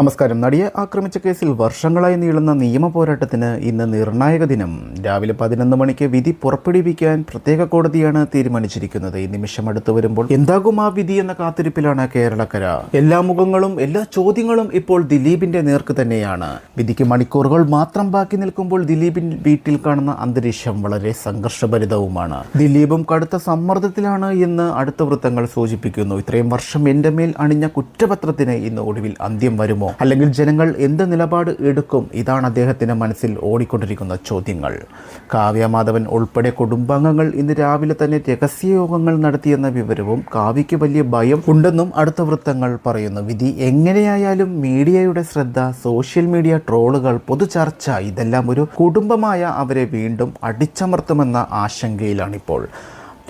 നമസ്കാരം. നടിയെ ആക്രമിച്ച കേസിൽ വർഷങ്ങളായി നീളുന്ന നിയമ പോരാട്ടത്തിന് ഇന്ന് നിർണായക ദിനം. രാവിലെ പതിനൊന്ന് മണിക്ക് വിധി പുറപ്പെടുവിക്കാൻ പ്രത്യേക കോടതിയാണ് തീരുമാനിച്ചിരിക്കുന്നത്. ഈ നിമിഷം അടുത്തു വരുമ്പോൾ എന്താകും ആ വിധി എന്ന കാത്തിരിപ്പിലാണ് കേരളക്കര. എല്ലാ മുഖങ്ങളും എല്ലാ ചോദ്യങ്ങളും ഇപ്പോൾ ദിലീപിന്റെ നേർക്ക് തന്നെയാണ്. വിധിക്ക് മണിക്കൂറുകൾ മാത്രം ബാക്കി നിൽക്കുമ്പോൾ ദിലീപിൻ വീട്ടിൽ കാണുന്ന അന്തരീക്ഷം വളരെ സംഘർഷഭരിതവുമാണ്. ദിലീപും കടുത്ത സമ്മർദ്ദത്തിലാണ് എന്ന് അടുത്ത വൃത്തങ്ങൾ സൂചിപ്പിക്കുന്നു. ഇത്രയും വർഷം എന്റെ മേൽ അണിഞ്ഞ കുറ്റപത്രത്തിന് ഇന്ന് ഒടുവിൽ അന്ത്യം വരുമോ? അല്ലെങ്കിൽ ജനങ്ങൾ എന്ത് നിലപാട് എടുക്കും? ഇതാണ് അദ്ദേഹത്തിന്റെ മനസ്സിൽ ഓടിക്കൊണ്ടിരിക്കുന്ന ചോദ്യങ്ങൾ. കാവ്യമാധവൻ ഉൾപ്പെടെ കുടുംബാംഗങ്ങൾ ഇന്ന് രാവിലെ തന്നെ രഹസ്യയോഗങ്ങൾ നടത്തിയെന്ന വിവരവും കാവ്യയ്ക്ക് വലിയ ഭയം ഉണ്ടെന്നും അടുത്ത വൃത്തങ്ങൾ പറയുന്നു. വിധി എങ്ങനെയായാലും മീഡിയയുടെ ശ്രദ്ധ സോഷ്യൽ മീഡിയ ട്രോളുകൾ പൊതുചർച്ച ഇതെല്ലാം ഒരു കുടുംബമായ അവരെ വീണ്ടും അടിച്ചമർത്തുമെന്ന ആശങ്കയിലാണിപ്പോൾ.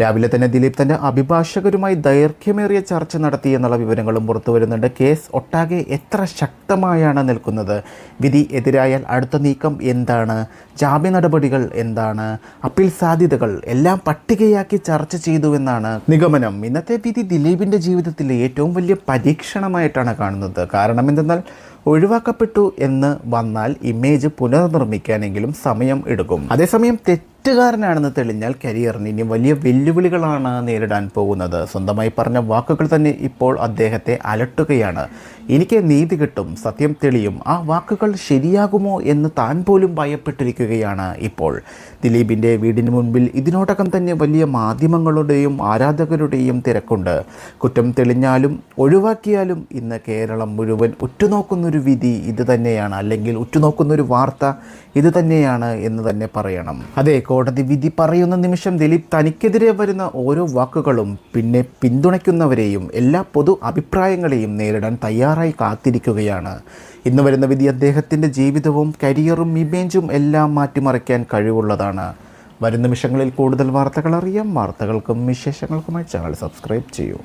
രാവിലെ തന്നെ ദിലീപ് തന്റെ അഭിഭാഷകരുമായി ദൈർഘ്യമേറിയ ചർച്ച നടത്തി എന്നുള്ള വിവരങ്ങളും പുറത്തു വരുന്നുണ്ട്. കേസ് ഒട്ടാകെ എത്ര ശക്തമായാണ് നിൽക്കുന്നത്? വിധി എതിരായാൽ അടുത്ത നീക്കം എന്താണ്? ജാമ്യ നടപടികൾ എന്താണ്? അപ്പീൽ സാധ്യതകൾ എല്ലാം പട്ടികയാക്കി ചർച്ച ചെയ്തു എന്നാണ് നിഗമനം. ഇന്നത്തെ വിധി ദിലീപിന്റെ ജീവിതത്തിലെ ഏറ്റവും വലിയ പരീക്ഷണമായിട്ടാണ് കാണുന്നത്. കാരണം എന്തെന്നാൽ ഒഴിവാക്കപ്പെട്ടു എന്ന് വന്നാൽ ഇമേജ് പുനർനിർമ്മിക്കാനെങ്കിലും സമയം എടുക്കും. അതേസമയം തെറ്റുകാരനാണെന്ന് തെളിഞ്ഞാൽ കരിയറിന് ഇനി വലിയ വെല്ലുവിളികളാണ് നേരിടാൻ പോകുന്നത്. സ്വന്തമായി പറഞ്ഞ വാക്കുകൾ തന്നെ ഇപ്പോൾ അദ്ദേഹത്തെ അലട്ടുകയാണ്. എനിക്ക് നീതി കിട്ടും സത്യം തെളിയും. ആ വാക്കുകൾ ശരിയാകുമോ എന്ന് താൻ പോലും ഭയപ്പെട്ടിരിക്കുകയാണ് ഇപ്പോൾ. ദിലീപിന്റെ വീടിന് മുൻപിൽ ഇതിനോടകം തന്നെ വലിയ മാധ്യമങ്ങളുടെയും ആരാധകരുടെയും തിരക്കുണ്ട്. കുറ്റം തെളിഞ്ഞാലും ഒഴിവാക്കിയാലും ഇന്ന് കേരളം മുഴുവൻ ഉറ്റുനോക്കുന്നൊരു വിധി ഇത് തന്നെയാണ്. അല്ലെങ്കിൽ ഉറ്റുനോക്കുന്നൊരു വാർത്ത ഇത് തന്നെയാണ് എന്ന് തന്നെ പറയണം. അതെ കോടതി വിധി പറയുന്ന നിമിഷം ദിലീപ് തനിക്കെതിരെ വരുന്ന ഓരോ വാക്കുകളും പിന്നെ പിന്തുണയ്ക്കുന്നവരെയും എല്ലാ പൊതു അഭിപ്രായങ്ങളെയും നേരിടാൻ തയ്യാറായി കാത്തിരിക്കുകയാണ്. ഇന്ന് വരുന്ന വിധി അദ്ദേഹത്തിന്റെ ജീവിതവും കരിയറും ഇമേജും എല്ലാം മാറ്റിമറിക്കാൻ കഴിവുള്ളതാണ്. വരും നിമിഷങ്ങളിൽ കൂടുതൽ വാർത്തകൾ അറിയാം. വാർത്തകൾക്കും വിശേഷങ്ങൾക്കുമായി ചാനൽ സബ്സ്ക്രൈബ് ചെയ്യൂ.